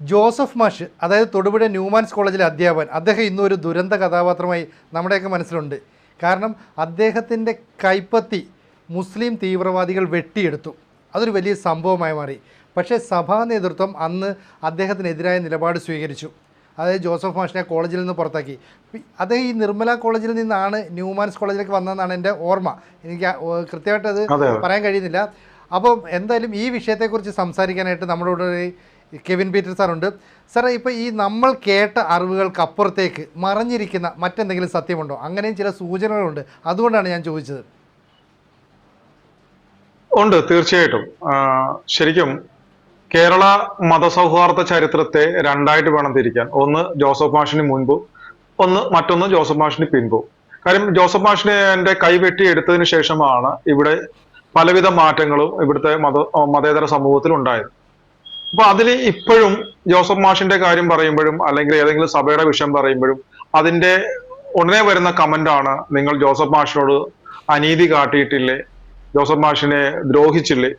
Joseph മാഷ് അതായത് Thodupuzha Newman's കോളേജിലെ അധ്യാപകൻ അദ്ദേഹം ഇന്നും ഒരു ദുരന്ത കഥാപാത്രമായി നമ്മുടെയൊക്കെ മനസ്സിലുണ്ട്. കാരണം അദ്ദേഹത്തിന്റെ കൈപ്പത്തി മുസ്ലിം തീവ്രവാദികൾ വെട്ടിയെടുത്തു. അതൊരു വലിയ സംഭവമായി മാറി. പക്ഷേ സഭാ നേതൃത്വം അന്ന് അദ്ദേഹത്തിനെതിരായ നിലപാട് സ്വീകരിച്ചു. അതായത് ജോസഫ് മാഷിനെ കോളേജിൽ നിന്ന് പുറത്താക്കി. അദ്ദേഹം ഈ നിർമ്മല കോളേജിൽ നിന്നാണ് ന്യൂമാൻസ് കോളേജിലേക്ക് വന്നതെന്നാണ് എന്റെ ഓർമ്മ. എനിക്ക് കൃത്യമായിട്ട് അത്. പറയാൻ കഴിയുന്നില്ല. അപ്പം എന്തായാലും ഈ വിഷയത്തെക്കുറിച്ച് സംസാരിക്കാനായിട്ട് നമ്മുടെ കെവിൻ പീറ്റർ സാറുണ്ട്. സാറേ ഇപ്പോൾ ഈ നമ്മൾ കേട്ട അറിവുകൾക്കപ്പുറത്തേക്ക് മറഞ്ഞിരിക്കുന്ന മറ്റെന്തെങ്കിലും സത്യമുണ്ടോ? അങ്ങനെയും ചില സൂചനകളുണ്ട്. അതുകൊണ്ടാണ് ഞാൻ ചോദിച്ചത്. ഉണ്ട് തീർച്ചയായിട്ടും. ശരിക്കും കേരള മതസൗഹാർദ്ദ ചരിത്രത്തെ രണ്ടായിട്ട് വേണം തിരിക്കാൻ. ഒന്ന് ജോസഫ് മാഷിന് മുൻപ് ഒന്ന് മറ്റൊന്ന് ജോസഫ് മാഷിന് പിൻപും. കാര്യം ജോസഫ് മാഷിനെ എന്റെ കൈവെട്ടി എടുത്തതിന് ശേഷമാണ് ഇവിടെ പലവിധ മാറ്റങ്ങളും ഇവിടുത്തെ മത മതേതര സമൂഹത്തിൽ ഉണ്ടായത് അപ്പൊ അതിൽ ഇപ്പോഴും ജോസഫ് മാഷിന്റെ കാര്യം പറയുമ്പോഴും അല്ലെങ്കിൽ ഏതെങ്കിലും സഭയുടെ വിഷയം പറയുമ്പോഴും അതിന്റെ ഉടനെ വരുന്ന കമന്റ് ആണ് നിങ്ങൾ ജോസഫ് മാഷിനോട് അനീതി കാട്ടിയിട്ടില്ലേ? ജോസഫ് മാഷിനെ ദ്രോഹിച്ചില്ലേ?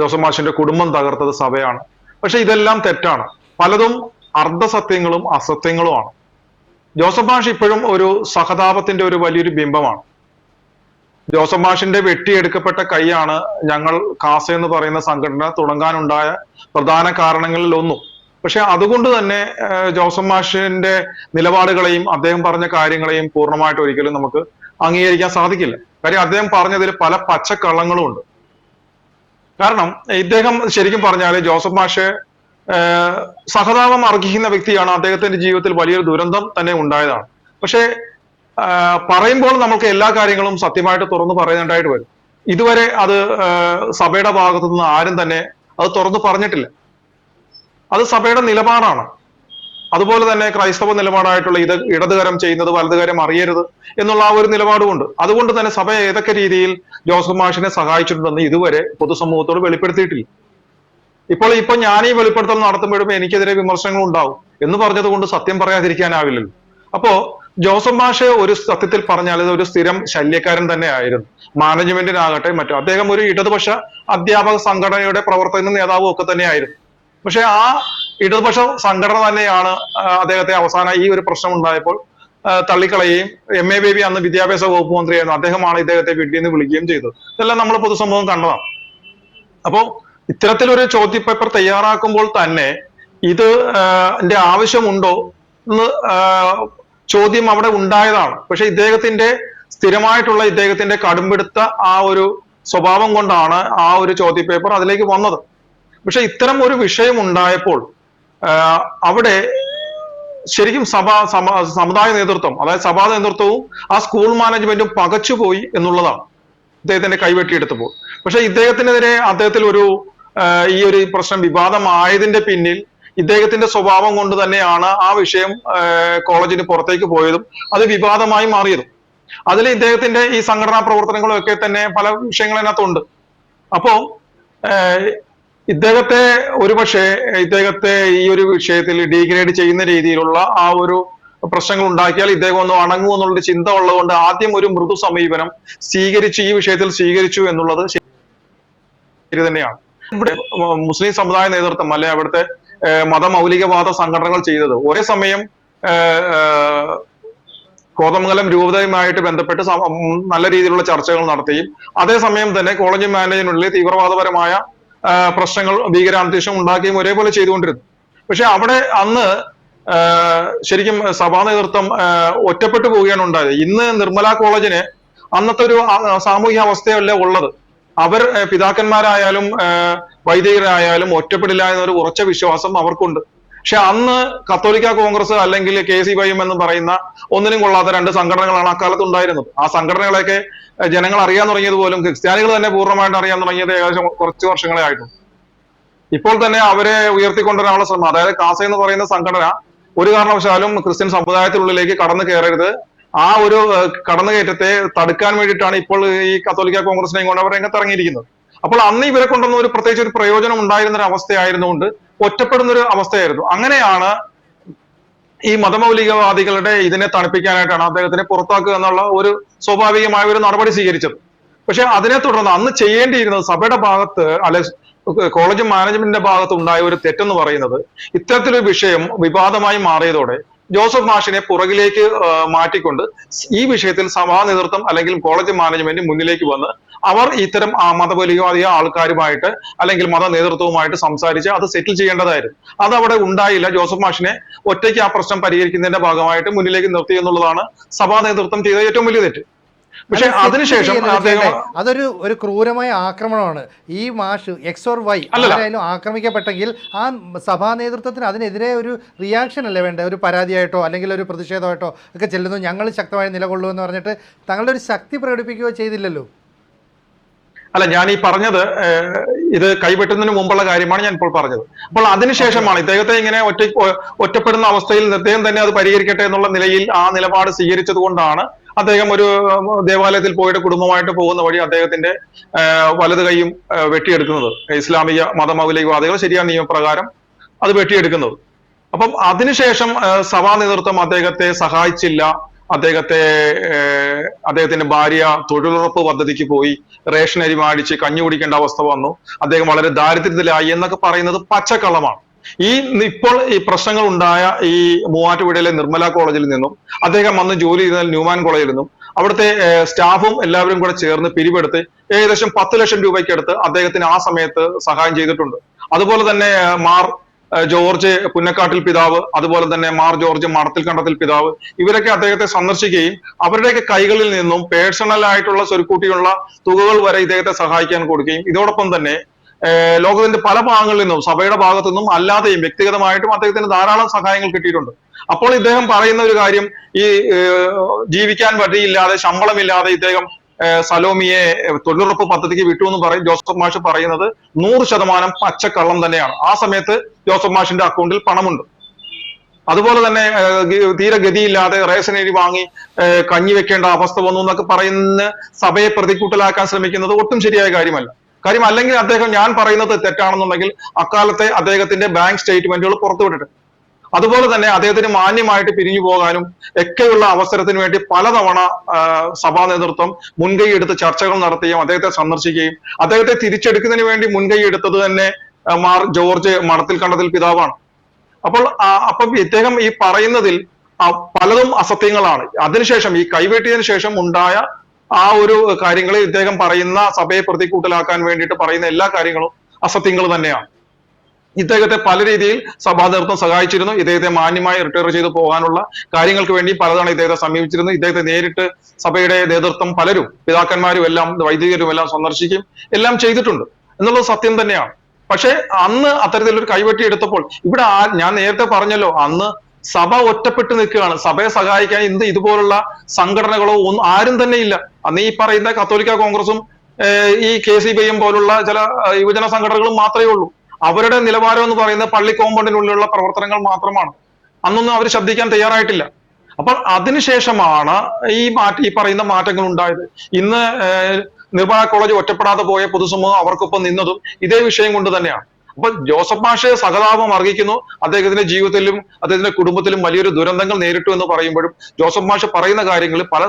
ജോസഫ് മാഷിന്റെ കുടുംബം തകർത്തത് സഭയാണ്. പക്ഷെ ഇതെല്ലാം തെറ്റാണ്. പലതും അർദ്ധസത്യങ്ങളും അസത്യങ്ങളുമാണ്. ജോസഫ് മാഷ് ഇപ്പോഴും ഒരു സഹതാപത്തിന്റെ ഒരു വലിയൊരു ബിംബമാണ്. ജോസഫ് മാഷിന്റെ വെട്ടിയെടുക്കപ്പെട്ട കൈയാണ് ഞങ്ങൾ കാസ എന്ന് പറയുന്ന സംഘടന തുടങ്ങാനുണ്ടായ പ്രധാന കാരണങ്ങളിൽ ഒന്നും. പക്ഷെ അതുകൊണ്ട് തന്നെ ജോസഫ് മാഷിന്റെ നിലപാടുകളെയും അദ്ദേഹം പറഞ്ഞ കാര്യങ്ങളെയും പൂർണമായിട്ട് ഒരിക്കലും നമുക്ക് അംഗീകരിക്കാൻ സാധിക്കില്ല. കാര്യം അദ്ദേഹം പറഞ്ഞതിൽ പല പച്ചക്കള്ളങ്ങളും ഉണ്ട്. കാരണം ഇദ്ദേഹം ശരിക്കും പറഞ്ഞാൽ ജോസഫ് മാഷ് സഹതാപം അർഹിക്കുന്ന വ്യക്തിയാണ്. അദ്ദേഹത്തിന്റെ ജീവിതത്തിൽ വലിയൊരു ദുരന്തം തന്നെ ഉണ്ടായതാണ്. പക്ഷേ പറയുമ്പോൾ നമുക്ക് എല്ലാ കാര്യങ്ങളും സത്യമായിട്ട് തുറന്നു പറയേണ്ടതായിട്ട് വരും. ഇതുവരെ അത് സഭയുടെ ഭാഗത്തു നിന്ന് ആരും തന്നെ അത് തുറന്നു പറഞ്ഞിട്ടില്ല. അത് സഭയുടെ നിലപാടാണ്. അതുപോലെ തന്നെ ക്രൈസ്തവ നിലപാടായിട്ടുള്ള ഇത് ഇടതുകരം ചെയ്യുന്നത് വലതുകരം അറിയരുത് എന്നുള്ള ആ ഒരു നിലപാടുമുണ്ട്. അതുകൊണ്ട് തന്നെ സഭ ഏതൊക്കെ രീതിയിൽ ജോസഫ് മാഷിനെ സഹായിച്ചിട്ടുണ്ടെന്ന് ഇതുവരെ പൊതുസമൂഹത്തോട് വെളിപ്പെടുത്തിയിട്ടില്ല. ഇപ്പോൾ ഇപ്പൊ ഞാൻ ഈ വെളിപ്പെടുത്തൽ നടത്തുമ്പോഴും എനിക്കെതിരെ വിമർശനങ്ങൾ ഉണ്ടാവും എന്ന് പറഞ്ഞത് കൊണ്ട് സത്യം പറയാതിരിക്കാനാവില്ലല്ലോ. അപ്പോ ജോസഫ് മാഷ് ഒരു സത്യത്തിൽ പറഞ്ഞാൽ ഒരു സ്ഥിരം ശല്യക്കാരൻ തന്നെ ആയിരുന്നു. മാനേജ്മെന്റിനാകട്ടെ മറ്റോ അദ്ദേഹം ഒരു ഇടതുപക്ഷ അധ്യാപക സംഘടനയുടെ പ്രവർത്തന നേതാവും ഒക്കെ തന്നെയായിരുന്നു പക്ഷെ ആ ഇടതുപക്ഷ സംഘടന തന്നെയാണ് അദ്ദേഹത്തെ അവസാന ഈ ഒരു പ്രശ്നം ഉണ്ടായപ്പോൾ തള്ളിക്കളയുകയും എം എ ബേബി അന്ന് വിദ്യാഭ്യാസ വകുപ്പ് മന്ത്രിയായിരുന്നു. അദ്ദേഹമാണ് ഇദ്ദേഹത്തെ വീട്ടിൽ നിന്ന് വിളിക്കുകയും ചെയ്തത്. ഇതെല്ലാം നമ്മൾ പൊതുസമൂഹം കണ്ടതാണ്. അപ്പോ ഇത്തരത്തിലൊരു ചോദ്യപേപ്പർ തയ്യാറാക്കുമ്പോൾ തന്നെ ഇത് ആവശ്യമുണ്ടോ എന്ന് ചോദ്യം അവിടെ ഉണ്ടായതാണ്. പക്ഷെ ഇദ്ദേഹത്തിന്റെ സ്ഥിരമായിട്ടുള്ള ഇദ്ദേഹത്തിന്റെ കടുംപിടുത്ത ആ ഒരു സ്വഭാവം കൊണ്ടാണ് ആ ഒരു ചോദ്യ പേപ്പർ അതിലേക്ക് വന്നത്. പക്ഷെ ഇത്തരം ഒരു വിഷയം ഉണ്ടായപ്പോൾ അവിടെ ശരിക്കും സഭ സമുദായ നേതൃത്വം അതായത് സഭാ നേതൃത്വവും ആ സ്കൂൾ മാനേജ്മെന്റും പകച്ചുപോയി എന്നുള്ളതാണ് ഇദ്ദേഹത്തിന്റെ കൈവെട്ടിയെടുത്തപ്പോൾ. പക്ഷെ ഇദ്ദേഹത്തിനെതിരെ അദ്ദേഹത്തിൽ ഒരു ഈ ഒരു പ്രശ്നം വിവാദമായതിന്റെ പിന്നിൽ ഇദ്ദേഹത്തിന്റെ സ്വഭാവം കൊണ്ട് തന്നെയാണ് ആ വിഷയം കോളേജിന് പുറത്തേക്ക് പോയതും അത് വിവാദമായി മാറിയതും. അതിൽ ഇദ്ദേഹത്തിന്റെ ഈ സംഘടനാ പ്രവർത്തനങ്ങളും ഒക്കെ തന്നെ പല വിഷയങ്ങളതിനകത്തുണ്ട്. അപ്പോ ഇദ്ദേഹത്തെ ഒരുപക്ഷെ ഇദ്ദേഹത്തെ ഈ ഒരു വിഷയത്തിൽ ഡീഗ്രേഡ് ചെയ്യുന്ന രീതിയിലുള്ള ആ ഒരു പ്രശ്നങ്ങൾ ഉണ്ടാക്കിയാൽ ഇദ്ദേഹം ഒന്ന് അണങ്ങൂ എന്നുള്ള ചിന്ത ഉള്ളതുകൊണ്ട് ആദ്യം ഒരു മൃദു സമീപനം സ്വീകരിച്ചു ഈ വിഷയത്തിൽ സ്വീകരിച്ചു എന്നുള്ളത് ശരി തന്നെയാണ്. ഇവിടെ മുസ്ലിം സമുദായ നേതൃത്വം അല്ലെ അവിടുത്തെ മതമൗലികവാദ സംഘടനകൾ ചെയ്തത്. ഒരേ സമയം കോതമംഗലം രൂപതയുമായിട്ട് ബന്ധപ്പെട്ട് നല്ല രീതിയിലുള്ള ചർച്ചകൾ നടത്തുകയും അതേസമയം തന്നെ കോളേജ് മാനേജിനുള്ളിൽ തീവ്രവാദപരമായ പ്രശ്നങ്ങൾ ഭീകരാന്തരീക്ഷം ഉണ്ടാക്കുകയും ഒരേപോലെ ചെയ്തുകൊണ്ടിരുന്നു. പക്ഷെ അവിടെ അന്ന് ശരിക്കും സഭാ നേതൃത്വം ഒറ്റപ്പെട്ടു പോവുകയാണ് ഉണ്ടായത്. ഇന്ന് നിർമ്മല കോളേജിന് അന്നത്തെ ഒരു സാമൂഹ്യ അവസ്ഥയല്ല ഉള്ളത്? അവർ പിതാക്കന്മാരായാലും വൈദികരായാലും ഒറ്റപ്പെടില്ല എന്നൊരു ഉറച്ച വിശ്വാസം അവർക്കുണ്ട്. പക്ഷെ അന്ന് കത്തോലിക്ക കോൺഗ്രസ് അല്ലെങ്കിൽ കെ സി വൈ എം എന്ന് പറയുന്ന ഒന്നിനും കൊള്ളാത്ത രണ്ട് സംഘടനകളാണ് അക്കാലത്ത് ഉണ്ടായിരുന്നത് ആ സംഘടനകളെയൊക്കെ ജനങ്ങൾ അറിയാൻ തുടങ്ങിയത് പോലും ക്രിസ്ത്യാനികൾ തന്നെ പൂർണമായിട്ട് അറിയാൻ തുടങ്ങിയത് ഏകദേശം കുറച്ച് വർഷങ്ങളെ ആയിട്ടുണ്ട് ഇപ്പോൾ തന്നെ അവരെ ഉയർത്തിക്കൊണ്ടുവരാനുള്ള ശ്രമം അതായത് കാസ എന്ന് പറയുന്ന സംഘടന ഒരു കാരണവശാലും ക്രിസ്ത്യൻ സമുദായത്തിനുള്ളിലേക്ക് കടന്നു കയറരുത്. ആ ഒരു കടന്നുകയറ്റത്തെ തടുക്കാൻ വേണ്ടിയിട്ടാണ് ഇപ്പോൾ ഈ കത്തോലിക്ക കോൺഗ്രസിനെയും കൊണ്ട് അവർ രംഗത്തിറങ്ങിയിരിക്കുന്നത്. അപ്പോൾ അന്ന് ഇവരെ കൊണ്ടൊന്നും ഒരു പ്രത്യേകിച്ച് ഒരു പ്രയോജനം ഉണ്ടായിരുന്ന ഒരു അവസ്ഥയായിരുന്നുകൊണ്ട് ഒറ്റപ്പെടുന്ന ഒരു അവസ്ഥയായിരുന്നു. അങ്ങനെയാണ് ഈ മതമൗലികവാദികളുടെ ഇതിനെ തണുപ്പിക്കാനായിട്ടാണ് അദ്ദേഹത്തിനെ പുറത്താക്കുക എന്നുള്ള ഒരു സ്വാഭാവികമായ ഒരു നടപടി സ്വീകരിച്ചത്. പക്ഷെ അതിനെ തുടർന്ന് അന്ന് ചെയ്യേണ്ടിയിരുന്നത് സഭയുടെ ഭാഗത്ത് അല്ലെ കോളേജ് മാനേജ്മെന്റിന്റെ ഭാഗത്ത് ഉണ്ടായ ഒരു തെറ്റെന്ന് പറയുന്നത് ഇത്തരത്തിലൊരു വിഷയം വിവാദമായി മാറിയതോടെ ജോസഫ് മാഷിനെ പുറകിലേക്ക് മാറ്റിക്കൊണ്ട് ഈ വിഷയത്തിൽ സഭാ നേതൃത്വം അല്ലെങ്കിൽ കോളേജ് മാനേജ്മെന്റ് മുന്നിലേക്ക് വന്ന് അവർ ഇത്തരം മതപരിവാദിയ ആൾക്കാരുമായിട്ട് അല്ലെങ്കിൽ മത നേതൃത്വവുമായിട്ട് സംസാരിച്ച് അത് സെറ്റിൽ ചെയ്യേണ്ടതായിരുന്നു. അത് അവിടെ ഉണ്ടായില്ല. ജോസഫ് മാഷിനെ ഒറ്റയ്ക്ക് ആ പ്രശ്നം പരിഹരിക്കുന്നതിന്റെ ഭാഗമായിട്ട് മുന്നിലേക്ക് നിർത്തി എന്നുള്ളതാണ് സഭാ നേതൃത്വം ചെയ്ത ഏറ്റവും വലിയ തെറ്റ്. പക്ഷെ അത് അതിനുശേഷം അദ്ദേഹം അതൊരു ഒരു ക്രൂരമായ ആക്രമണമാണ്. ഈ മാഷ് എക്സ് ഓർ വൈ. ആരായാലും ആക്രമിക്കപ്പെട്ടെങ്കിൽ ആ സഭാ നേതൃത്വത്തിന് അതിനെതിരെ ഒരു റിയാക്ഷൻ അല്ലേ വേണ്ടത് ഒരു പരാതിയായിട്ടോ അല്ലെങ്കിൽ ഒരു പ്രതിഷേധമായിട്ടോ ഒക്കെ ചെല്ലുന്നു. ഞങ്ങൾ ശക്തമായി നിലകൊള്ളുമെന്ന് എന്ന് പറഞ്ഞിട്ട് തങ്ങളുടെ ഒരു ശക്തി പ്രകടിപ്പിക്കുകയോ ചെയ്തില്ലല്ലോ? അല്ല ഞാൻ ഈ പറഞ്ഞത് ഇത് കൈവെട്ടുന്നതിന് മുമ്പുള്ള കാര്യമാണ് ഞാൻ ഇപ്പോൾ പറഞ്ഞത്. അപ്പോൾ അതിനുശേഷമാണ് ഇദ്ദേഹത്തെ ഇങ്ങനെ ഒറ്റ ഒറ്റപ്പെടുന്ന അവസ്ഥയിൽ അദ്ദേഹം തന്നെ അത് പരിഹരിക്കട്ടെ എന്നുള്ള നിലയിൽ ആ നിലപാട് സ്വീകരിച്ചത് കൊണ്ടാണ് അദ്ദേഹം ഒരു ദേവാലയത്തിൽ പോയിട്ട് കുടുംബമായിട്ട് പോകുന്ന വഴി അദ്ദേഹത്തിന്റെ വലത് കൈയും വെട്ടിയെടുക്കുന്നത്. ഇസ്ലാമിക മതമൗലികവാദികൾ ശരിയായ നിയമപ്രകാരം അത് വെട്ടിയെടുക്കുന്നത്. അപ്പം അതിനുശേഷം സഭാ നേതൃത്വം അദ്ദേഹത്തെ സഹായിച്ചില്ല. അദ്ദേഹത്തെ അദ്ദേഹത്തിന്റെ ഭാര്യ തൊഴിലുറപ്പ് പദ്ധതിക്ക് പോയി റേഷൻ അരി മേടിച്ച് കഞ്ഞി കുടിക്കേണ്ട അവസ്ഥ വന്നു. അദ്ദേഹം വളരെ ദാരിദ്ര്യത്തിലായി എന്നൊക്കെ പറയുന്നത് പച്ചക്കള്ളമാണ്. ഈ ഇപ്പോൾ ഈ പ്രശ്നങ്ങൾ ഉണ്ടായ ഈ മൂവാറ്റുപുഴയിലെ നിർമ്മല കോളേജിൽ നിന്നും അദ്ദേഹം വന്ന് ജോലി ചെയ്ത ന്യൂമാൻ കോളേജിൽ നിന്നും അവിടുത്തെ സ്റ്റാഫും എല്ലാവരും കൂടെ ചേർന്ന് പിരിവെടുത്ത് ഏകദേശം പത്ത് ലക്ഷം രൂപയ്ക്ക് അടുത്ത് അദ്ദേഹത്തിന് ആ സമയത്ത് സഹായം ചെയ്തിട്ടുണ്ട്. അതുപോലെ തന്നെ മാർ ജോർജ് പുന്നക്കാട്ടിൽ പിതാവ് അതുപോലെ തന്നെ മാർ ജോർജ് മടത്തിൽ കണ്ടത്തിൽ പിതാവ് ഇവരൊക്കെ അദ്ദേഹത്തെ സന്ദർശിക്കുകയും അവരുടെയൊക്കെ കൈകളിൽ നിന്നും പേഴ്സണൽ ആയിട്ടുള്ള സ്വരുക്കൂട്ടിയുള്ള തുകകൾ വരെ ഇദ്ദേഹത്തെ സഹായിക്കാൻ കൊടുക്കുകയും ഇതോടൊപ്പം തന്നെ ലോകത്തിന്റെ പല ഭാഗങ്ങളിൽ നിന്നും സഭയുടെ ഭാഗത്തു നിന്നും അല്ലാതെയും വ്യക്തിഗതമായിട്ടും അദ്ദേഹത്തിന് ധാരാളം സഹായങ്ങൾ കിട്ടിയിട്ടുണ്ട്. അപ്പോൾ ഇദ്ദേഹം പറയുന്ന ഒരു കാര്യം ഈ ജീവിക്കാൻ വഴിയില്ലാതെ ശമ്പളമില്ലാതെ ഇദ്ദേഹം സലോമിയെ തൊഴിലുറപ്പ് പദ്ധതിക്ക് വിട്ടു എന്ന് പറയും. ജോസഫ് മാഷ് പറയുന്നത് നൂറ് ശതമാനം പച്ചക്കള്ളം തന്നെയാണ്. ആ സമയത്ത് ജോസഫ് മാഷിന്റെ അക്കൗണ്ടിൽ പണമുണ്ട്. അതുപോലെ തന്നെ തീരെ ഗതിയില്ലാതെ റേഷൻ അരി വാങ്ങി കഞ്ഞി വെക്കേണ്ട അവസ്ഥ വന്നു എന്നൊക്കെ പറയുന്ന സഭയെ പ്രതിക്കൂട്ടലാക്കാൻ ശ്രമിക്കുന്നത് ഒട്ടും ശരിയായ കാര്യമല്ല. കാര്യം അല്ലെങ്കിൽ അദ്ദേഹം ഞാൻ പറയുന്നത് തെറ്റാണെന്നുണ്ടെങ്കിൽ അക്കാലത്തെ അദ്ദേഹത്തിന്റെ ബാങ്ക് സ്റ്റേറ്റ്മെന്റുകൾ പുറത്തുവിട്ടിട്ട്. അതുപോലെ തന്നെ അദ്ദേഹത്തിന് മാന്യമായിട്ട് പിരിഞ്ഞു പോകാനും ഒക്കെയുള്ള അവസരത്തിന് വേണ്ടി പലതവണ സഭാ നേതൃത്വം മുൻകൈ എടുത്ത് ചർച്ചകൾ നടത്തുകയും അദ്ദേഹത്തെ സന്ദർശിക്കുകയും അദ്ദേഹത്തെ തിരിച്ചെടുക്കുന്നതിന് വേണ്ടി മുൻകൈ എടുത്തത് തന്നെ മാർ ജോർജ് മണത്തിൽ കണ്ടതിൽ പിതാവാണ്. അപ്പോൾ അപ്പം ഇദ്ദേഹം ഈ പറയുന്നതിൽ പലതും അസത്യങ്ങളാണ്. അതിനുശേഷം ഈ കൈവെട്ടിയതിനു ശേഷം ഉണ്ടായ ആ ഒരു കാര്യങ്ങളിൽ ഇദ്ദേഹം പറയുന്ന സഭയെ പ്രതികൂട്ടലാക്കാൻ വേണ്ടിയിട്ട് പറയുന്ന എല്ലാ കാര്യങ്ങളും അസത്യങ്ങൾ തന്നെയാണ്. ഇദ്ദേഹത്തെ പല രീതിയിൽ സഭാ നേതൃത്വം സഹായിച്ചിരുന്നു. ഇദ്ദേഹത്തെ മാന്യമായി റിട്ടയർ ചെയ്തു പോകാനുള്ള കാര്യങ്ങൾക്ക് വേണ്ടി പലതവണ ഇദ്ദേഹത്തെ സമീപിച്ചിരുന്നു. ഇദ്ദേഹത്തെ നേരിട്ട് സഭയുടെ നേതൃത്വം പലരും പിതാക്കന്മാരും എല്ലാം വൈദികരും എല്ലാം സന്ദർശിക്കും എല്ലാം ചെയ്തിട്ടുണ്ട്. എന്നുള്ളത് സത്യം തന്നെയാണ്. പക്ഷെ അന്ന് അത്തരത്തിലൊരു കൈവെട്ടി എടുത്തപ്പോൾ ഇവിടെ ഞാൻ നേരത്തെ പറഞ്ഞല്ലോ അന്ന് സഭ ഒറ്റപ്പെട്ടു നിൽക്കുകയാണ്. സഭയെ സഹായിക്കാൻ എന്ത് ഇതുപോലുള്ള സംഘടനകളോ ഒന്നും ആരും തന്നെ ഇല്ല. അന്ന് ഈ പറയുന്ന കത്തോലിക്ക കോൺഗ്രസും ഈ കെ സി ബിയും പോലുള്ള ചില യുവജന സംഘടനകളും മാത്രമേ ഉള്ളൂ. അവരുടെ നിലവാരം എന്ന് പറയുന്നത് പള്ളി കോമ്പൗണ്ടിനുള്ളിലുള്ള പ്രവർത്തനങ്ങൾ മാത്രമാണ്. അന്നൊന്നും അവർ ശബ്ദിക്കാൻ തയ്യാറായിട്ടില്ല. അപ്പോൾ അതിനുശേഷമാണ് ഈ മാറ്റ ഈ പറയുന്ന മാറ്റങ്ങൾ ഉണ്ടായത്. ഇന്ന് നിർവാഹ കോളേജ് ഒറ്റപ്പെടാതെ പോയ പൊതുസമൂഹം അവർക്കൊപ്പം നിന്നതും ഇതേ വിഷയം കൊണ്ട് തന്നെയാണ്. അപ്പൊ ജോസഫ് മാഷെ സഹതാപം അർഹിക്കുന്നു. അദ്ദേഹത്തിന്റെ ജീവിതത്തിലും അദ്ദേഹത്തിന്റെ കുടുംബത്തിലും വലിയൊരു ദുരന്തങ്ങൾ നേരിട്ടു എന്ന് പറയുമ്പോഴും ജോസഫ് മാഷ് പറയുന്ന കാര്യങ്ങളിൽ പല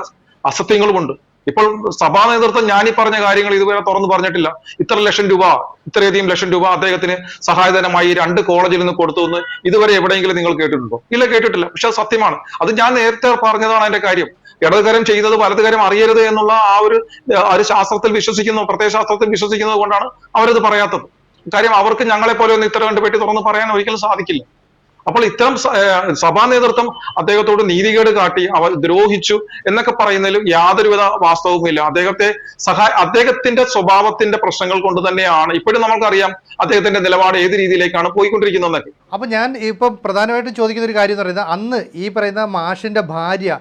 അസത്യങ്ങളുമുണ്ട്. ഇപ്പോൾ സഭാ നേതൃത്വം ഞാൻ പറഞ്ഞ കാര്യങ്ങൾ ഇതുവരെ തുറന്നു പറഞ്ഞിട്ടില്ല. ഇത്ര ലക്ഷം രൂപ ഇത്രയധികം ലക്ഷം രൂപ അദ്ദേഹത്തിന് സഹായധനമായി രണ്ട് കോളേജിൽ നിന്ന് കൊടുത്തു എന്ന് ഇതുവരെ എവിടെയെങ്കിലും നിങ്ങൾ കേട്ടിട്ടുണ്ടോ? ഇല്ല കേട്ടിട്ടില്ല. പക്ഷെ സത്യമാണ്. അത് ഞാൻ നേരത്തെ പറഞ്ഞതാണ് അതിന്റെ കാര്യം. ഇടതുകരം ചെയ്യുന്നത് വലതുകരം അറിയരുത് എന്നുള്ള ആ ഒരു ആ ഒരു ശാസ്ത്രത്തിൽ വിശ്വസിക്കുന്നു പ്രത്യേക ശാസ്ത്രത്തിൽ വിശ്വസിക്കുന്നത് കൊണ്ടാണ് അവരത് പറയാത്തത്. കാര്യം അവർക്ക് ഞങ്ങളെ പോലെ ഒന്ന് ഇത്ര രണ്ട് തുറന്ന് പറയാൻ ഒരിക്കലും സാധിക്കില്ല. അപ്പോൾ ഇത്തരം സഭാ നേതൃത്വം അദ്ദേഹത്തോട് നീതികേട് കാട്ടി അവർ ദ്രോഹിച്ചു എന്നൊക്കെ പറയുന്നതിൽ യാതൊരുവിധ വാസ്തവവുമില്ല. അദ്ദേഹത്തെ സഹായ അദ്ദേഹത്തിന്റെ സ്വഭാവത്തിന്റെ പ്രശ്നങ്ങൾ കൊണ്ട് തന്നെയാണ് ഇപ്പോഴും നമുക്കറിയാം അദ്ദേഹത്തിന്റെ നിലപാട് ഏത് രീതിയിലേക്കാണ് പോയിക്കൊണ്ടിരിക്കുന്നതെന്നൊക്കെ. അപ്പൊ ഞാൻ ഇപ്പം പ്രധാനമായിട്ടും ചോദിക്കുന്ന ഒരു കാര്യം എന്ന് പറയുന്നത് അന്ന് ഈ പറയുന്ന മാഷിന്റെ ഭാര്യ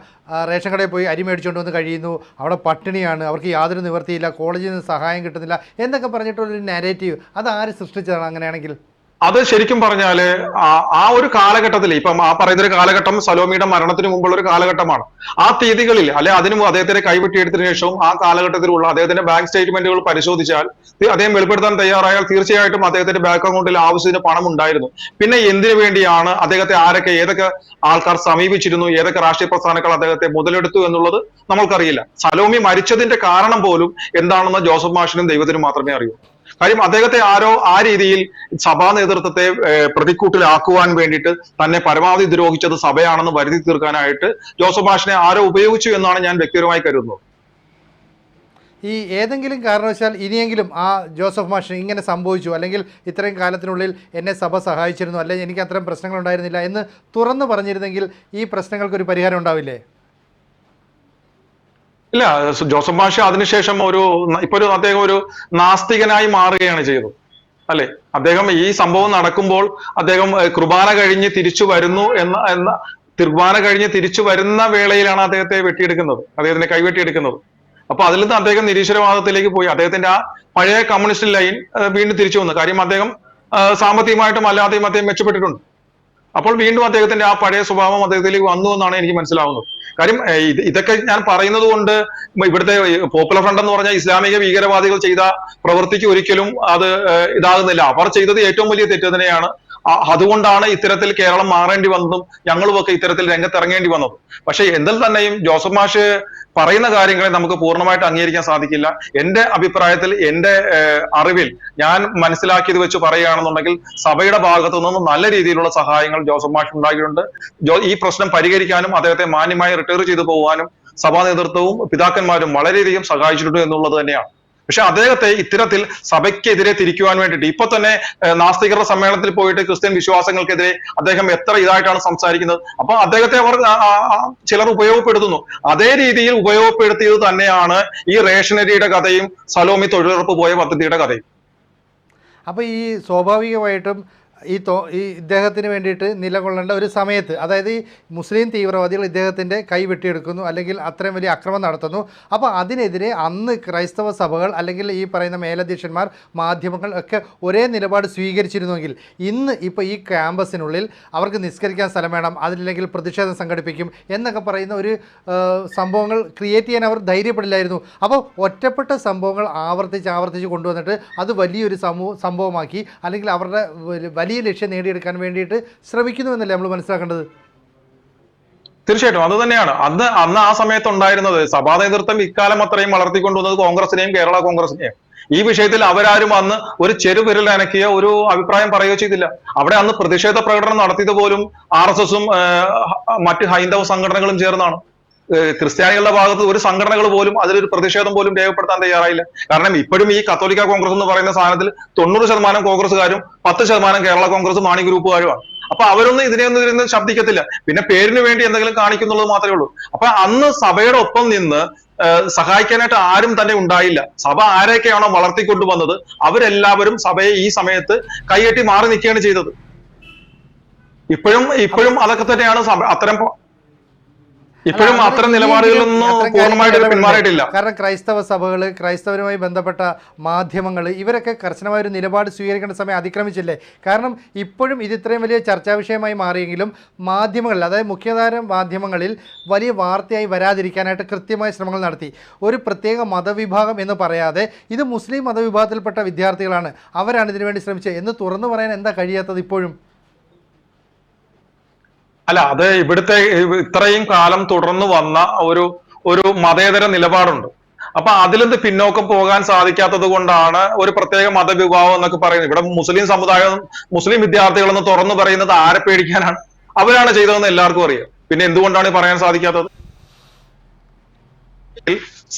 റേഷൻ കടയിൽ പോയി അരി മേടിച്ചുകൊണ്ട് വന്ന് കഴിയുന്നു. അവിടെ പട്ടിണിയാണ്. അവർക്ക് യാതൊരു നിവർത്തിയില്ല കോളേജിൽ നിന്ന് സഹായം കിട്ടുന്നില്ല. എന്നൊക്കെ പറഞ്ഞിട്ടുള്ളൊരു നാരേറ്റീവ് അത് ആര് സൃഷ്ടിച്ചതാണ് അങ്ങനെയാണെങ്കിൽ? അത് ശരിക്കും പറഞ്ഞാൽ ആ- ഒരു കാലഘട്ടത്തിൽ ഇപ്പം ആ പറയുന്ന ഒരു കാലഘട്ടം സലോമിയുടെ മരണത്തിന് മുമ്പുള്ള ഒരു കാലഘട്ടമാണ്. ആ തീയതികളിൽ അല്ലെ അതിനു അദ്ദേഹത്തിന്റെ കൈവെട്ടിയെടുത്തതിനു ശേഷവും ആ കാലഘട്ടത്തിലുള്ള അദ്ദേഹത്തിന്റെ ബാങ്ക് സ്റ്റേറ്റ്മെന്റുകൾ പരിശോധിച്ചാൽ അദ്ദേഹം വെളിപ്പെടുത്താൻ തയ്യാറായാൽ തീർച്ചയായിട്ടും അദ്ദേഹത്തിന്റെ ബാങ്ക് അക്കൗണ്ടിൽ ആവശ്യത്തിന് പണം ഉണ്ടായിരുന്നു പിന്നെ എന്തിനു വേണ്ടിയാണ് അദ്ദേഹത്തെ ആരൊക്കെ ഏതൊക്കെ ആൾക്കാർ സമീപിച്ചിരുന്നു ഏതൊക്കെ രാഷ്ട്രീയ പ്രസ്ഥാനങ്ങൾ അദ്ദേഹത്തെ മുതലെടുത്തു എന്നുള്ളത് നമ്മൾക്കറിയില്ല. സലോമി മരിച്ചതിന്റെ കാരണം പോലും എന്താണെന്ന് ജോസഫ് മാഷിനും ദൈവത്തിനും മാത്രമേ അറിയൂ. കാര്യം അദ്ദേഹത്തെ ആരോ ആ രീതിയിൽ സഭാ നേതൃത്വത്തെ പ്രതിക്കൂട്ടിലാക്കുവാൻ വേണ്ടിയിട്ട് തന്നെ പരമാവധി ദ്രോഹിച്ചത് സഭയാണെന്ന് വരുത്തി തീർക്കാനായിട്ട് ജോസഫ് മാഷിനെ ആരോ ഉപയോഗിച്ചു എന്നാണ് ഞാൻ വ്യക്തിപരമായി കരുതുന്നത്. ഈ ഏതെങ്കിലും കാരണവശാൽ ഇനിയെങ്കിലും ആ ജോസഫ് മാഷൻ ഇങ്ങനെ സംഭവിച്ചു അല്ലെങ്കിൽ ഇത്രയും കാലത്തിനുള്ളിൽ എന്നെ സഭ സഹായിച്ചിരുന്നു അല്ലെങ്കിൽ എനിക്ക് അത്തരം പ്രശ്നങ്ങൾ ഉണ്ടായിരുന്നില്ല എന്ന് തുറന്നു പറഞ്ഞിരുന്നെങ്കിൽ ഈ പ്രശ്നങ്ങൾക്കൊരു പരിഹാരം ഉണ്ടാവില്ലേ? ഇല്ല ജോസഫ് മാഷ അതിനുശേഷം ഒരു ഇപ്പൊ ഒരു അദ്ദേഹം ഒരു നാസ്തികനായി മാറുകയാണ് ചെയ്തത്. അല്ലെ? അദ്ദേഹം ഈ സംഭവം നടക്കുമ്പോൾ അദ്ദേഹം കുർബാന കഴിഞ്ഞ് തിരിച്ചു വരുന്നു എന്ന എന്ന കുർബാന കഴിഞ്ഞ് തിരിച്ചു വരുന്ന വേളയിലാണ് അദ്ദേഹത്തെ വെട്ടിയെടുക്കുന്നത്. അദ്ദേഹത്തിന്റെ കൈവെട്ടിയെടുക്കുന്നത്. അപ്പൊ അതിൽ നിന്ന് അദ്ദേഹം നിരീശ്വരവാദത്തിലേക്ക് പോയി. അദ്ദേഹത്തിന്റെ ആ പഴയ കമ്മ്യൂണിസ്റ്റ് ലൈൻ വീണ്ടും തിരിച്ചു വന്നു. കാര്യം അദ്ദേഹം സാമ്പത്തികമായിട്ടും അല്ലാതെയും അദ്ദേഹം മെച്ചപ്പെട്ടിട്ടുണ്ട്. അപ്പോൾ വീണ്ടും അദ്ദേഹത്തിന്റെ ആ പഴയ സ്വഭാവം അദ്ദേഹത്തിലേക്ക് വന്നു എന്നാണ് എനിക്ക് മനസ്സിലാവുന്നത്. കാര്യം ഇത് ഇതൊക്കെ ഞാൻ പറയുന്നത് കൊണ്ട് ഇവിടുത്തെ പോപ്പുലർ ഫ്രണ്ട് എന്ന് പറഞ്ഞ ഇസ്ലാമിക ഭീകരവാദികൾ ചെയ്ത പ്രവൃത്തിക്ക് ഒരിക്കലും അത് ഇതാകുന്നില്ല. അവർ ചെയ്തത് ഏറ്റവും വലിയ തെറ്റ് തന്നെയാണ്. അതുകൊണ്ടാണ് ഇത്തരത്തിൽ കേരളം മാറേണ്ടി വന്നതും ഞങ്ങളുമൊക്കെ ഇത്തരത്തിൽ രംഗത്തിറങ്ങേണ്ടി വന്നതും. പക്ഷെ എന്തിൽ തന്നെയും ജോസഫ് മാഷ് പറയുന്ന കാര്യങ്ങളെ നമുക്ക് പൂർണമായിട്ട് അംഗീകരിക്കാൻ സാധിക്കില്ല. എന്റെ അഭിപ്രായത്തിൽ എന്റെ അറിവിൽ ഞാൻ മനസ്സിലാക്കിയത് വെച്ച് പറയുകയാണെന്നുണ്ടെങ്കിൽ സഭയുടെ ഭാഗത്തു നിന്നും നല്ല രീതിയിലുള്ള സഹായങ്ങൾ ജോസഫ് മാഷ് ഉണ്ടാക്കിയിട്ടുണ്ട്. ഈ പ്രശ്നം പരിഹരിക്കാനും അദ്ദേഹത്തെ മാന്യമായി റിട്ടയർ ചെയ്തു പോകാനും സഭാ നേതൃത്വവും പിതാക്കന്മാരും വളരെയധികം സഹായിച്ചിട്ടുണ്ട് എന്നുള്ളത് തന്നെയാണ്. പക്ഷെ അദ്ദേഹത്തെ ഇത്തരത്തിൽ സഭയ്ക്കെതിരെ തിരിക്കുവാൻ വേണ്ടിയിട്ട് ഇപ്പൊ തന്നെ നാസ്തികരുടെ സമ്മേളനത്തിൽ പോയിട്ട് ക്രിസ്ത്യൻ വിശ്വാസങ്ങൾക്കെതിരെ അദ്ദേഹം എത്ര ഇതായിട്ടാണ് സംസാരിക്കുന്നത്. അപ്പൊ അദ്ദേഹത്തെ അവർ ചിലർ ഉപയോഗപ്പെടുത്തുന്നു. അതേ രീതിയിൽ ഉപയോഗപ്പെടുത്തിയത് തന്നെയാണ് ഈ റേഷനരിയുടെ കഥയും സലോമി തൊഴിലുറപ്പ് പോയ പദ്ധതിയുടെ കഥയും. അപ്പൊ ഈ സ്വാഭാവികമായിട്ടും ഈ തോ ഈ ഇദ്ദേഹത്തിന് വേണ്ടിയിട്ട് നിലകൊള്ളേണ്ട ഒരു സമയത്ത് അതായത് ഈ മുസ്ലിം തീവ്രവാദികൾ ഇദ്ദേഹത്തിന്റെ കൈ വെട്ടിയെടുക്കുന്നു അല്ലെങ്കിൽ അത്രയും വലിയ അക്രമം നടത്തുന്നു. അപ്പോൾ അതിനെതിരെ അന്ന് ക്രൈസ്തവ സഭകൾ അല്ലെങ്കിൽ ഈ പറയുന്ന മേലധ്യക്ഷന്മാർ മാധ്യമങ്ങൾ ഒക്കെ ഒരേ നിലപാട് സ്വീകരിച്ചിരുന്നുവെങ്കിൽ ഇന്ന് ഇപ്പോൾ ഈ ക്യാമ്പസിനുള്ളിൽ അവർക്ക് നിസ്കരിക്കാൻ സ്ഥലം വേണം അതില്ലെങ്കിൽ പ്രതിഷേധം സംഘടിപ്പിക്കും എന്നൊക്കെ പറയുന്ന ഒരു സംഭവങ്ങൾ ക്രിയേറ്റ് ചെയ്യാൻ അവർ ധൈര്യപ്പെടില്ലായിരുന്നു. അപ്പോൾ ഒറ്റപ്പെട്ട സംഭവങ്ങൾ ആവർത്തിച്ച് ആവർത്തിച്ച് കൊണ്ടുവന്നിട്ട് അത് വലിയൊരു സമൂഹ സംഭവമാക്കി അല്ലെങ്കിൽ അവരുടെ വലിയ ലക്ഷ്യം നേടിയെടുക്കാൻ വേണ്ടിയിട്ട് ശ്രമിക്കുന്നു എന്നല്ലേ നമ്മൾ മനസ്സിലാക്കേണ്ടത്? തീർച്ചയായിട്ടും. അത് തന്നെയാണ്. അന്ന് അന്ന് ആ സമയത്ത് ഉണ്ടായിരുന്നത് സഭാ നേതൃത്വം ഇക്കാലം അത്രയും വളർത്തിക്കൊണ്ടുവന്നത് കോൺഗ്രസിനെയും കേരള കോൺഗ്രസിനെയും. ഈ വിഷയത്തിൽ അവരാരും അന്ന് ഒരു ചെറുവിരൽ അനക്കിയ ഒരു അഭിപ്രായം പറയുകയോ ചെയ്തില്ല. അവിടെ അന്ന് പ്രതിഷേധ പ്രകടനം നടത്തിയത് പോലും ആർ എസ് എസും മറ്റ് ഹൈന്ദവ സംഘടനകളും ചേർന്നാണ്. ക്രിസ്ത്യാനികളുടെ ഭാഗത്ത് ഒരു സംഘടനകൾ പോലും അതിലൊരു പ്രതിഷേധം പോലും രേഖപ്പെടുത്താൻ തയ്യാറായില്ല. കാരണം ഇപ്പോഴും ഈ കത്തോലിക്ക കോൺഗ്രസ് എന്ന് പറയുന്ന സാധനത്തിൽ തൊണ്ണൂറ് ശതമാനം കോൺഗ്രസ്സുകാരും പത്ത് ശതമാനം കേരള കോൺഗ്രസ് മാണി ഗ്രൂപ്പുകാരുമാണ്. അപ്പൊ അവരൊന്നും ഇതിനെയൊന്നും ഇതിനൊന്നും ശബ്ദിക്കത്തില്ല. പിന്നെ പേരിന് വേണ്ടി എന്തെങ്കിലും കാണിക്കുന്നുള്ളത് മാത്രമേ ഉള്ളൂ. അപ്പൊ അന്ന് സഭയുടെ ഒപ്പം നിന്ന് സഹായിക്കാനായിട്ട് ആരും തന്നെ ഉണ്ടായില്ല. സഭ ആരെയൊക്കെയാണോ വളർത്തിക്കൊണ്ടുവന്നത് അവരെല്ലാവരും സഭയെ ഈ സമയത്ത് കൈയെട്ടി മാറി നിൽക്കുകയാണ് ചെയ്തത്. ഇപ്പോഴും ഇപ്പോഴും അതൊക്കെ തന്നെയാണ് അത്തരം ഇപ്പോഴും അത്തരം പൂർണമായിട്ട് പിന്മാറിയിട്ടില്ല. കാരണം ക്രൈസ്തവ സഭകൾ ക്രൈസ്തവരുമായി ബന്ധപ്പെട്ട മാധ്യമങ്ങൾ ഇവരൊക്കെ കർശനമായ ഒരു നിലപാട് സ്വീകരിക്കേണ്ട സമയം അതിക്രമിച്ചില്ലേ? കാരണം ഇപ്പോഴും ഇത് ഇത്രയും വലിയ ചർച്ചാ വിഷയമായി മാറിയെങ്കിലും മാധ്യമങ്ങളിൽ അതായത് മുഖ്യധാര മാധ്യമങ്ങളിൽ വലിയ വാർത്തയായി വരാതിരിക്കാനായിട്ട് കൃത്യമായ ശ്രമങ്ങൾ നടത്തി. ഒരു പ്രത്യേക മതവിഭാഗം എന്ന് പറയാതെ ഇത് മുസ്ലിം മതവിഭാഗത്തിൽപ്പെട്ട വിദ്യാർത്ഥികളാണ്. അവരാണ് ഇതിനുവേണ്ടി ശ്രമിച്ചത്. എന്ന് തുറന്നു പറയാൻ എന്താ കഴിയാത്തത് ഇപ്പോഴും? അല്ല അത് ഇവിടുത്തെ ഇത്രയും കാലം തുടർന്നു വന്ന ഒരു ഒരു മതേതര നിലപാടുണ്ട്. അപ്പൊ അതിൽ നിന്ന് പിന്നോക്കം പോകാൻ സാധിക്കാത്തത് കൊണ്ടാണ് ഒരു പ്രത്യേക മതവിഭാവം എന്നൊക്കെ പറയുന്നത്. ഇവിടെ മുസ്ലിം സമുദായം മുസ്ലിം വിദ്യാർത്ഥികൾ എന്ന് തുറന്നു പറയുന്നത് ആരെ പേടിക്കാനാണ്? അവരാണ് ചെയ്തതെന്ന് എല്ലാവർക്കും അറിയാം. പിന്നെ എന്തുകൊണ്ടാണ് പറയാൻ സാധിക്കാത്തത്?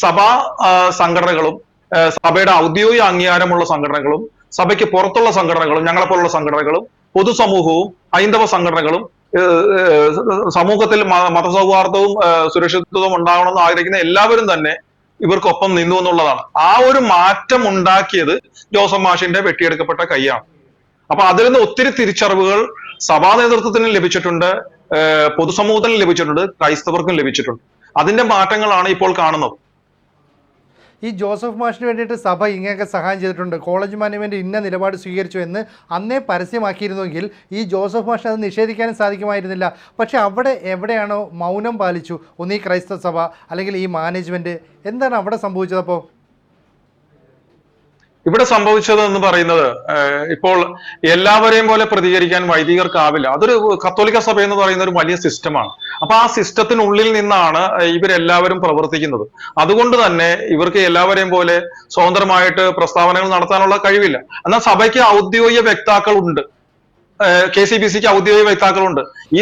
സഭാ സംഘടനകളും സഭയുടെ ഔദ്യോഗിക അംഗീകാരമുള്ള സംഘടനകളും സഭയ്ക്ക് പുറത്തുള്ള സംഘടനകളും ഞങ്ങളെപ്പോലുള്ള സംഘടനകളും പൊതുസമൂഹവും ഹൈന്ദവ സംഘടനകളും സമൂഹത്തിൽ മതസൗഹാർദ്ദവും സുരക്ഷിതത്വവും ഉണ്ടാകണമെന്ന് ആഗ്രഹിക്കുന്ന എല്ലാവരും തന്നെ ഇവർക്കൊപ്പം നിന്നു എന്നുള്ളതാണ്. ആ ഒരു മാറ്റം ഉണ്ടാക്കിയത് ജോസഫ് മാഷിന്റെ വെട്ടിയെടുക്കപ്പെട്ട കൈയാണ്. അപ്പൊ അതിൽ നിന്ന് ഒത്തിരി തിരിച്ചറിവുകൾ സഭാ നേതൃത്വത്തിന് ലഭിച്ചിട്ടുണ്ട് പൊതുസമൂഹത്തിന് ലഭിച്ചിട്ടുണ്ട് ക്രൈസ്തവർക്കും ലഭിച്ചിട്ടുണ്ട്. അതിന്റെ മാറ്റങ്ങളാണ് ഇപ്പോൾ കാണുന്നത്. ഈ ജോസഫ് മാഷിന് വേണ്ടിയിട്ട് സഭ ഇങ്ങനെയൊക്കെ സഹായം ചെയ്തിട്ടുണ്ട്. കോളേജ് മാനേജ്മെന്റ് ഇന്ന നിലപാട് സ്വീകരിച്ചു എന്ന് അന്നേ പരസ്യമാക്കിയിരുന്നുവെങ്കിൽ ഈ ജോസഫ് മാഷിന് അത് നിഷേധിക്കാനും സാധിക്കുമായിരുന്നില്ല. പക്ഷേ അവിടെ എവിടെയാണോ മൗനം പാലിച്ചു. ഒന്നീ ക്രൈസ്തവ സഭ അല്ലെങ്കിൽ ഈ മാനേജ്മെന്റ് എന്താണ് അവിടെ സംഭവിച്ചത് അപ്പോൾ? ഇവിടെ സംഭവിച്ചത് എന്ന് പറയുന്നത് ഇപ്പോൾ എല്ലാവരെയും പോലെ പ്രതികരിക്കാൻ വൈദികർക്കാവില്ല. അതൊരു കത്തോലിക്ക സഭ എന്ന് പറയുന്ന ഒരു വലിയ സിസ്റ്റമാണ്. അപ്പൊ ആ സിസ്റ്റത്തിനുള്ളിൽ നിന്നാണ് ഇവരെല്ലാവരും പ്രവർത്തിക്കുന്നത്. അതുകൊണ്ട് തന്നെ ഇവർക്ക് എല്ലാവരെയും പോലെ സ്വതന്ത്രമായിട്ട് പ്രസ്താവനകൾ നടത്താനുള്ള കഴിവില്ല. എന്നാൽ സഭയ്ക്ക് ഔദ്യോഗിക വ്യക്താക്കൾ ഉണ്ട് കെ സി ബി സിക്ക് ഔദ്യോഗിക വ്യക്താക്കളുണ്ട്. ഈ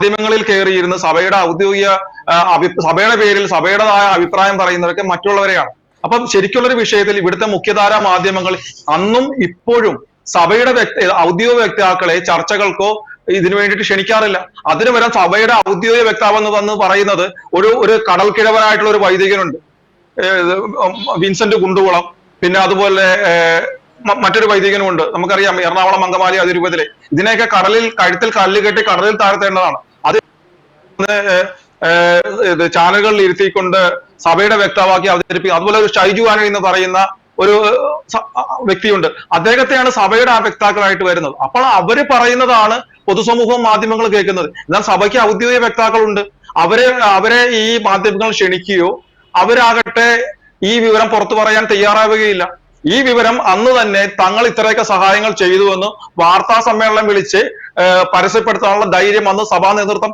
മാധ്യമങ്ങളിൽ കയറിയിരുന്ന് സഭയുടെ ഔദ്യോഗിക സഭയുടെ പേരിൽ സഭയുടേതായ അഭിപ്രായം പറയുന്നവരൊക്കെ മറ്റുള്ളവരെയാണ്. അപ്പം ശരിക്കുള്ളൊരു വിഷയത്തിൽ ഇവിടുത്തെ മുഖ്യധാരാ മാധ്യമങ്ങൾ അന്നും ഇപ്പോഴും സഭയുടെ വ്യക്തി ഔദ്യോഗിക വ്യക്താക്കളെ ചർച്ചകൾക്കോ ഇതിനു വേണ്ടിയിട്ട് ക്ഷണിക്കാറില്ല. അതിനു വരാൻ സഭയുടെ ഔദ്യോഗിക വ്യക്താവെന്ന് വന്ന് പറയുന്നത് ഒരു ഒരു കടൽക്കിഴവനായിട്ടുള്ള ഒരു വൈദികനുണ്ട്. വിൻസെന്റ് കുണ്ടുകുളം പിന്നെ അതുപോലെ മറ്റൊരു വൈദികനും മറ്റൊരു വൈദികനുമുണ്ട്. നമുക്കറിയാം എറണാകുളം അങ്കമാലി അതിരൂപതയിലെ ഇതിനെയൊക്കെ കടലിൽ കഴുത്തിൽ കല്ല് കെട്ടി കടലിൽ താഴ്ത്തേണ്ടതാണ്. അത് ഇത് ചാനലുകളിൽ ഇരുത്തിക്കൊണ്ട് സഭയുടെ വ്യക്തമാക്കി അവതരിപ്പിക്കുക അതുപോലെ ഒരു ഷൈജു ആന എന്ന് പറയുന്ന ഒരു വ്യക്തിയുണ്ട്. അദ്ദേഹത്തെയാണ് സഭയുടെ ആ വ്യക്താക്കളായിട്ട് വരുന്നത്. അപ്പോൾ അവർ പറയുന്നതാണ് പൊതുസമൂഹവും മാധ്യമങ്ങൾ കേൾക്കുന്നത്. എന്നാൽ സഭയ്ക്ക് ഔദ്യോഗിക വ്യക്താക്കളുണ്ട്. അവരെ അവരെ ഈ മാധ്യമങ്ങൾ ക്ഷണിക്കുകയോ അവരാകട്ടെ ഈ വിവരം പുറത്തു പറയാൻ തയ്യാറാവുകയില്ല. ഈ വിവരം അന്ന് തന്നെ തങ്ങൾ ഇത്രയൊക്കെ സഹായങ്ങൾ ചെയ്തുവെന്ന് വാർത്താ സമ്മേളനം വിളിച്ച് പരസ്യപ്പെടുത്താനുള്ള ധൈര്യം അന്ന് സഭാ നേതൃത്വം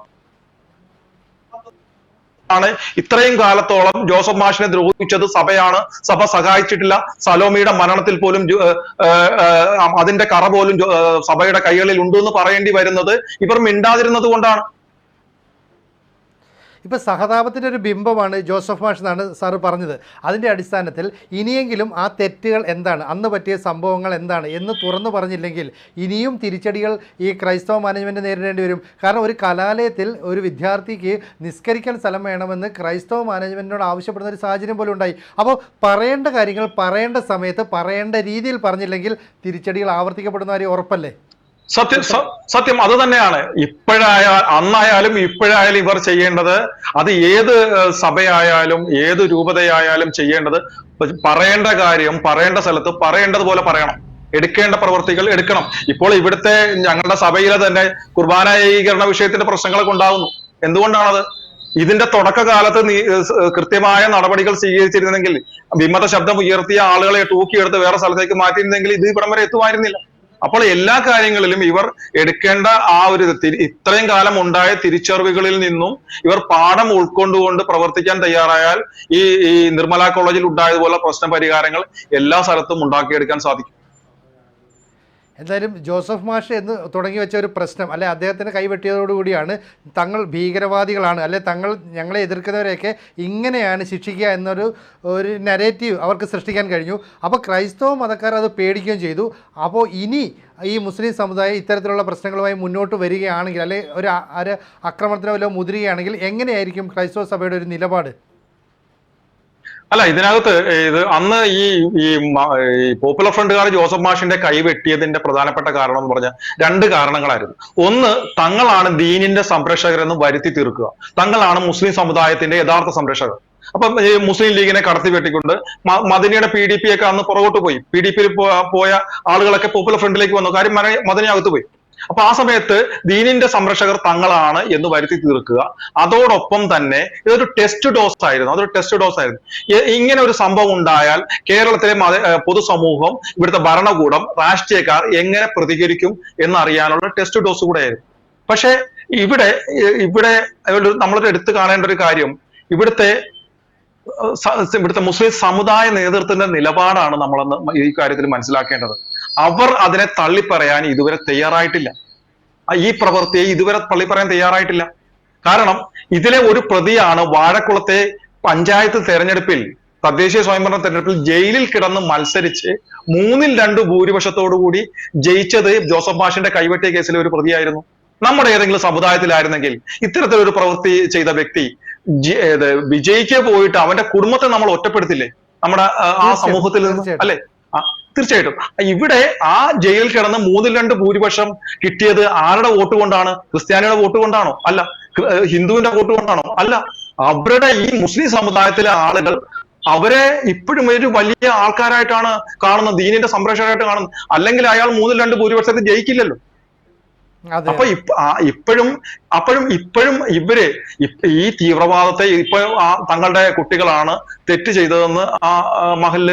ആണ്. ഇത്രയും കാലത്തോളം ജോസഫ് മാഷിനെ ദ്രോഹിച്ചത് സഭയാണ്. സഭ സഹായിച്ചിട്ടില്ല. സലോമിയുടെ മരണത്തിൽ പോലും അതിന്റെ കറ പോലും സഭയുടെ കൈകളിൽ ഉണ്ട് എന്ന് പറയേണ്ടി വരുന്നത് ഇവർ മിണ്ടാതിരുന്നത് കൊണ്ടാണ്. ഇപ്പോൾ സഹതാപത്തിന്റെ ഒരു ബിംബമാണ് ജോസഫ് മാഷ് എന്നാണ് സാറ് പറഞ്ഞത്. അതിന്റെ അടിസ്ഥാനത്തിൽ ഇനിയെങ്കിലും ആ തെറ്റുകൾ എന്താണ്? അന്ന് പറ്റിയ സംഭവങ്ങൾ എന്താണ്? എന്ന് തുറന്നു പറഞ്ഞില്ലെങ്കിൽ ഇനിയും തിരിച്ചടികൾ ഈ ക്രൈസ്തവ മാനേജ്മെന്റ് നേരിടേണ്ടി വരും. കാരണം ഒരു കലാലയത്തിൽ ഒരു വിദ്യാർത്ഥിക്ക് നിസ്കരിക്കാൻ സ്ഥലം വേണമെന്ന് ക്രൈസ്തവ മാനേജ്മെന്റിനോട് ആവശ്യപ്പെടുന്ന ഒരു സാഹചര്യം പോലും ഉണ്ടായി. അപ്പോൾ പറയേണ്ട കാര്യങ്ങൾ പറയേണ്ട സമയത്ത് പറയേണ്ട രീതിയിൽ പറഞ്ഞില്ലെങ്കിൽ തിരിച്ചടികൾ ആവർത്തിക്കപ്പെടുന്ന കാര്യം ഉറപ്പല്ലേ? സത്യം സത്യം അത് തന്നെയാണ്. ഇപ്പോഴായ അന്നായാലും ഇപ്പോഴായാലും ഇവർ ചെയ്യേണ്ടത് അത് ഏത് സഭയായാലും ഏത് രൂപതയായാലും ചെയ്യേണ്ടത് പറയേണ്ട കാര്യം പറയേണ്ട സ്ഥലത്ത് പറയേണ്ടതുപോലെ പറയണം. എടുക്കേണ്ട പ്രവൃത്തികൾ എടുക്കണം. ഇപ്പോൾ ഇവിടുത്തെ ഞങ്ങളുടെ സഭയിലെ തന്നെ കുർബാന ഏകീകരണ വിഷയത്തിന്റെ പ്രശ്നങ്ങളൊക്കെ ഉണ്ടാകുന്നു എന്തുകൊണ്ടാണത്? ഇതിന്റെ തുടക്കകാലത്ത് നീ കൃത്യമായ നടപടികൾ സ്വീകരിച്ചിരുന്നെങ്കിൽ വിമത ശബ്ദം ഉയർത്തിയ ആളുകളെ തൂക്കിയെടുത്ത് വേറെ സ്ഥലത്തേക്ക് മാറ്റിയിരുന്നെങ്കിൽ ഇത് ഇവിടം വരെ എത്തുമായിരുന്നില്ല. അപ്പോൾ എല്ലാ കാര്യങ്ങളിലും ഇവർ എടുക്കേണ്ട ആ ഒരു തിരി- ഇത്രയും കാലം ഉണ്ടായ തിരിച്ചറിവുകളിൽ നിന്നും ഇവർ പാഠം ഉൾക്കൊണ്ടുകൊണ്ട് പ്രവർത്തിക്കാൻ തയ്യാറായാൽ ഈ ഈ നിർമ്മല കോളേജിൽ ഉണ്ടായതുപോലെ പ്രശ്ന പരിഹാരങ്ങൾ എല്ലാ സ്ഥലത്തും ഉണ്ടാക്കിയെടുക്കാൻ സാധിക്കും. എന്തായാലും ജോസഫ് മാഷ് എന്ന് തുടങ്ങി വെച്ച ഒരു പ്രശ്നം അല്ലെ അദ്ദേഹത്തിന് കൈവെട്ടിയതോടുകൂടിയാണ് തങ്ങൾ ഭീകരവാദികളാണ് അല്ലെ തങ്ങൾ ഞങ്ങളെ എതിർക്കുന്നവരെയൊക്കെ ഇങ്ങനെയാണ് ശിക്ഷിക്കുക എന്നൊരു ഒരു നരേറ്റീവ് അവർക്ക് സൃഷ്ടിക്കാൻ കഴിഞ്ഞു. അപ്പോൾ ക്രൈസ്തവ മതക്കാർ അത് പേടിക്കുകയും ചെയ്തു. അപ്പോൾ ഇനി ഈ മുസ്ലിം സമുദായം ഇത്തരത്തിലുള്ള പ്രശ്നങ്ങളുമായി മുന്നോട്ട് വരികയാണെങ്കിൽ അല്ലെ ഒരു ഒരു ആക്രമണത്തിനോ വല്ലതും മുതിരുകയാണെങ്കിൽ എങ്ങനെയായിരിക്കും ക്രൈസ്തവ സഭയുടെ ഒരു നിലപാട്? അല്ല ഇതിനകത്ത് ഇത് അന്ന് ഈ ഈ പോപ്പുലർ ഫ്രണ്ടുകാർ ജോസഫ് മാഷിന്റെ കൈ വെട്ടിയതിന്റെ പ്രധാനപ്പെട്ട കാരണം എന്ന് പറഞ്ഞാൽ രണ്ട് കാരണങ്ങളായിരുന്നു. ഒന്ന് തങ്ങളാണ് ദീനിന്റെ സംരക്ഷകരെന്ന് വരുത്തി തീർക്കുക. തങ്ങളാണ് മുസ്ലിം സമുദായത്തിന്റെ യഥാർത്ഥ സംരക്ഷകർ. അപ്പം ഈ മുസ്ലിം ലീഗിനെ കടത്തി വെട്ടിക്കൊണ്ട് മദനിയുടെ പി ഡി പി ഒക്കെ അന്ന് പുറകോട്ട് പോയി. പി ഡി പിയിൽ പോയ ആളുകളൊക്കെ പോപ്പുലർ ഫ്രണ്ടിലേക്ക് വന്നു. കാര്യം മന- മദനി അകത്ത് പോയി. അപ്പൊ ആ സമയത്ത് ദീനിന്റെ സംരക്ഷകർ തങ്ങളാണ് എന്ന് വരുത്തി തീർക്കുക. അതോടൊപ്പം തന്നെ ഇതൊരു ടെസ്റ്റ് ഡോസ് ആയിരുന്നു. അതൊരു ടെസ്റ്റ് ഡോസ് ആയിരുന്നു. ഇങ്ങനെ ഒരു സംഭവം ഉണ്ടായാൽ കേരളത്തിലെ പൊതുസമൂഹം ഇവിടുത്തെ ഭരണകൂടം രാഷ്ട്രീയക്കാർ എങ്ങനെ പ്രതികരിക്കും എന്നറിയാനുള്ള ടെസ്റ്റ് ഡോസ് കൂടെയായിരുന്നു. പക്ഷെ ഇവിടെ ഇവിടെ നമ്മളൊരു എടുത്തു കാണേണ്ട ഒരു കാര്യം. ഇവിടുത്തെ ഇവിടുത്തെ മുസ്ലിം സമുദായ നേതൃത്വത്തിന്റെ നിലപാടാണ് നമ്മളെന്ന് ഈ കാര്യത്തിൽ മനസ്സിലാക്കേണ്ടത്. അവർ അതിനെ തള്ളിപ്പറയാൻ ഇതുവരെ തയ്യാറായിട്ടില്ല. ഈ പ്രവൃത്തിയെ ഇതുവരെ തള്ളിപ്പറയാൻ തയ്യാറായിട്ടില്ല. കാരണം ഇതിലെ ഒരു പ്രതിയാണ് വാഴക്കുളത്തെ പഞ്ചായത്ത് തെരഞ്ഞെടുപ്പിൽ തദ്ദേശീയ സ്വയംഭരണ തെരഞ്ഞെടുപ്പിൽ ജയിലിൽ കിടന്ന് മത്സരിച്ച് മൂന്നിൽ രണ്ട് ഭൂരിപക്ഷത്തോടുകൂടി ജയിച്ചത് ജോസഫ് മാഷിന്റെ കൈവെട്ടിയ കേസിലെ ഒരു പ്രതിയായിരുന്നു. നമ്മുടെ ഏതെങ്കിലും സമുദായത്തിലായിരുന്നെങ്കിൽ ഇത്തരത്തിലൊരു പ്രവൃത്തി ചെയ്ത വ്യക്തി വിജയിക്കെ പോയിട്ട് അവന്റെ കുടുംബത്തെ നമ്മൾ ഒറ്റപ്പെടുത്തില്ലേ? നമ്മുടെ ആ, സമൂഹത്തിൽ നിന്ന്. അല്ലെ? തീർച്ചയായിട്ടും. ഇവിടെ ആ ജയിൽ കിടന്ന് മൂന്നിൽ രണ്ട് ഭൂരിപക്ഷം കിട്ടിയത് ആരുടെ വോട്ട് കൊണ്ടാണ്? ക്രിസ്ത്യാനിയുടെ വോട്ട് കൊണ്ടാണോ? അല്ല ഹിന്ദുവിന്റെ വോട്ട് കൊണ്ടാണോ? അല്ല അവരുടെ ഈ മുസ്ലിം സമുദായത്തിലെ ആളുകൾ അവരെ ഇപ്പോഴും ഒരു വലിയ ആൾക്കാരായിട്ടാണ് കാണുന്നത് ദീനിന്റെ സംരക്ഷകരായിട്ട് കാണുന്നത്. അല്ലെങ്കിൽ അയാൾ മൂന്നിൽ രണ്ട് ഭൂരിപക്ഷത്തിൽ ജയിക്കില്ലല്ലോ. അപ്പൊ ഇപ്പോഴും അപ്പോഴും ഇപ്പോഴും ഇവർ ഈ തീവ്രവാദത്തെ ഇപ്പൊ തങ്ങളുടെ കുട്ടികളാണ് തെറ്റ് ചെയ്തതെന്ന് ആ മഹൽ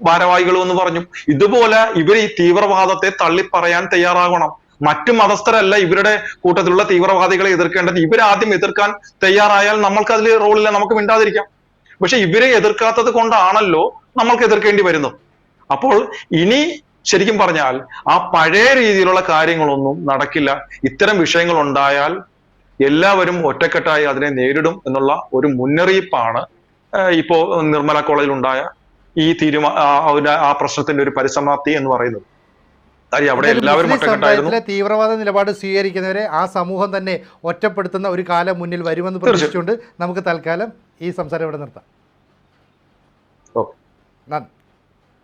ഭാരവാഹികളും എന്ന് പറഞ്ഞു. ഇതുപോലെ ഇവർ ഈ തീവ്രവാദത്തെ തള്ളിപ്പറയാൻ തയ്യാറാകണം. മറ്റു മതസ്ഥരല്ല ഇവരുടെ കൂട്ടത്തിലുള്ള തീവ്രവാദികളെ എതിർക്കേണ്ടത്. ഇവരാദ്യം എതിർക്കാൻ തയ്യാറായാൽ നമ്മൾക്ക് അതിൽ റോളില്ല നമുക്ക് മിണ്ടാതിരിക്കാം. പക്ഷെ ഇവരെ എതിർക്കാത്തത് കൊണ്ടാണല്ലോ നമ്മൾക്ക് എതിർക്കേണ്ടി വരുന്നത്. അപ്പോൾ ഇനി ശരിക്കും പറഞ്ഞാൽ ആ പഴയ രീതിയിലുള്ള കാര്യങ്ങളൊന്നും നടക്കില്ല. ഇത്തരം വിഷയങ്ങൾ ഉണ്ടായാൽ എല്ലാവരും ഒറ്റക്കെട്ടായി അതിനെ നേരിടും എന്നുള്ള ഒരു മുന്നറിയിപ്പാണ് ഇപ്പോ നിർമ്മല കോളേജിൽ ഉണ്ടായ ഈ തീരുമാന ആ പ്രശ്നത്തിന്റെ ഒരു പരിസമാപ്തി എന്ന് പറയുന്നത്. തീവ്രവാദ നിലപാട് സ്വീകരിക്കുന്നവരെ ആ സമൂഹം തന്നെ ഒറ്റപ്പെടുത്തുന്ന ഒരു കാലം മുന്നിൽ വരുമെന്ന് പ്രതീക്ഷിച്ചുകൊണ്ട് നമുക്ക് തൽക്കാലം ഈ സംസാരം ഇവിടെ നിർത്താം. നന്ദി.